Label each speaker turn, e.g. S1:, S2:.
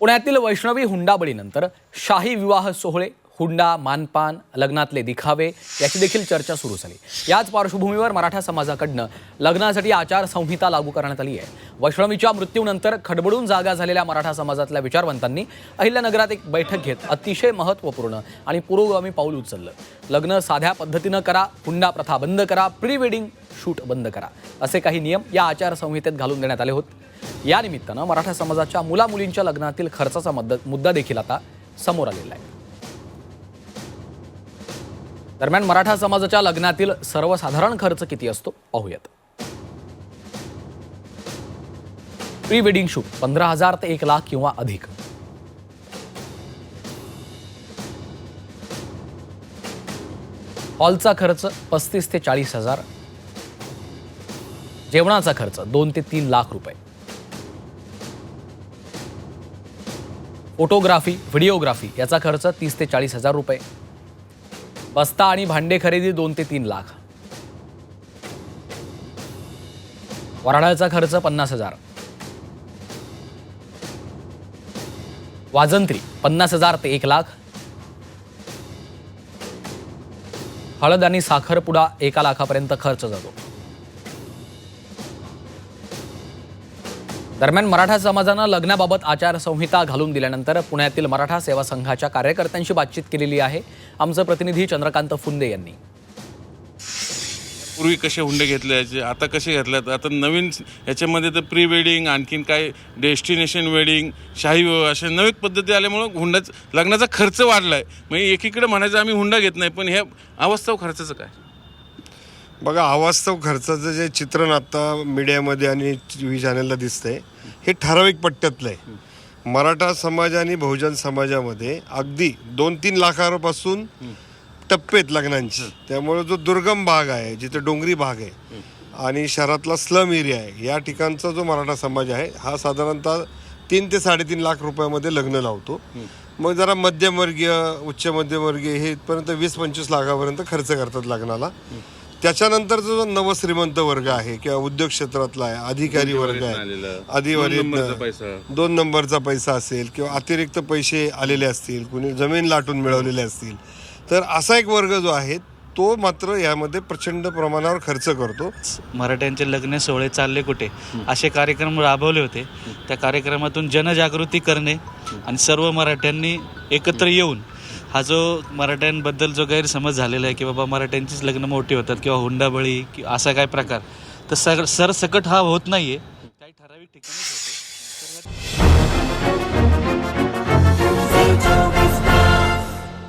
S1: पुण्यातील वैष्णवी हुंडाबळीनंतर शाही विवाह सोहळे हुंडा मानपान लग्नातले दिखावे याची देखील चर्चा सुरू झाली. याच पार्श्वभूमीवर मराठा समाजाकडनं लग्नासाठी आचारसंहिता लागू करण्यात आली आहे. वैष्णवीच्या मृत्यूनंतर खडबडून जागा झालेल्या मराठा समाजातल्या विचारवंतांनी अहिल्यानगरात एक बैठक घेत अतिशय महत्त्वपूर्ण आणि पुरोगामी पाऊल उचललं. लग्न साध्या पद्धतीनं करा हुंडा प्रथा बंद करा प्री वेडिंग शूट बंद करा असे काही नियम या आचारसंहितेत घालून देण्यात आले होते. या निमित्तानं मराठा समाजाच्या मुलामुलींच्या लग्नातील खर्चाचा मुद्दा देखील आता समोर आलेला आहे. दरम्यान मराठा समाजाच्या लग्नातील सर्वसाधारण खर्च किती असतो? पाहूयात. प्री वेडिंग शूट पंधरा हजार ते एक लाख किंवा अधिक. हॉलचा खर्च पस्तीस ते चाळीस हजार. जेवणाचा खर्च दोन ते तीन लाख रुपये. फोटोग्राफी व्हिडिओग्राफी याचा खर्च तीस ते चाळीस हजार रुपये. बस्ता आणि भांडे खरेदी दोन ते तीन लाख. वराडाचा खर्च पन्नास हजार. वाजंत्री पन्नास हजार ते एक लाख. हळद आणि साखरपुडा एका लाखापर्यंत खर्च जातो. दरम्यान मराठा समाजानं लग्नाबाबत आचारसंहिता घालून दिल्यानंतर पुण्यातील मराठा सेवा संघाच्या कार्यकर्त्यांशी बातचीत केलेली आहे. आमचं प्रतिनिधी चंद्रकांत फुंदे यांनी.
S2: पूर्वी कसे हुंडे घेतले याचे आता कसे घेतल्यात आता नवीन याच्यामध्ये तर प्री वेडिंग आणखीन काय डेस्टिनेशन वेडिंग शाही विवाह अशा नवीन पद्धती आल्यामुळं हुंडाच लग्नाचा खर्च वाढला आहे म्हणजे एकीकडे म्हणायचं आम्ही हुंडा घेत नाही पण ह्या अवस्थाव खर्चाचं काय?
S3: बघा अवास्तव खर्चाचं जे चित्रण आता मीडियामध्ये आणि टी व्ही चॅनलला दिसतंय हे ठराविक पट्ट्यातलं आहे. मराठा समाज आणि बहुजन समाजामध्ये अगदी दोन तीन लाखापासून टप्पेत लग्नांची. त्यामुळे जो दुर्गम भाग आहे जिथे डोंगरी भाग आहे आणि शहरातला स्लम एरिया आहे या ठिकाणचा जो मराठा समाज आहे हा साधारणतः तीन ते साडेतीन लाख रुपयामध्ये लग्न लावतो. मग जरा मध्यमवर्गीय उच्च मध्यमवर्गीय हे इथपर्यंत वीस पंचवीस लाखापर्यंत खर्च करतात लग्नाला. त्याच्यानंतरचा जो नवश्रीमंत वर्ग आहे किंवा उद्योग क्षेत्रातला आहे अधिकारी वर्ग आहे
S2: पैसा.
S3: दोन नंबरचा पैसा असेल किंवा अतिरिक्त पैसे आलेले असतील कुणी जमीन लाटून मिळवलेले असतील. तर असा एक वर्ग जो आहे तो मात्र यामध्ये प्रचंड प्रमाणावर खर्च करतो.
S4: मराठ्यांचे लग्न सोहळे चालले कुठे? असे कार्यक्रम राबवले होते. त्या कार्यक्रमातून जनजागृती करणे आणि सर्व मराठ्यांनी एकत्र येऊन हा जो मराठ्यांबद्दल जो गैरसमज झालेला आहे की बाबा मराठ्यांचीच लग्न मोठी होतात किंवा हुंडाबळी कि असा काय प्रकार तर सर सरसकट हा होत नाही आहे काही ठराविक ठिकाणी होते.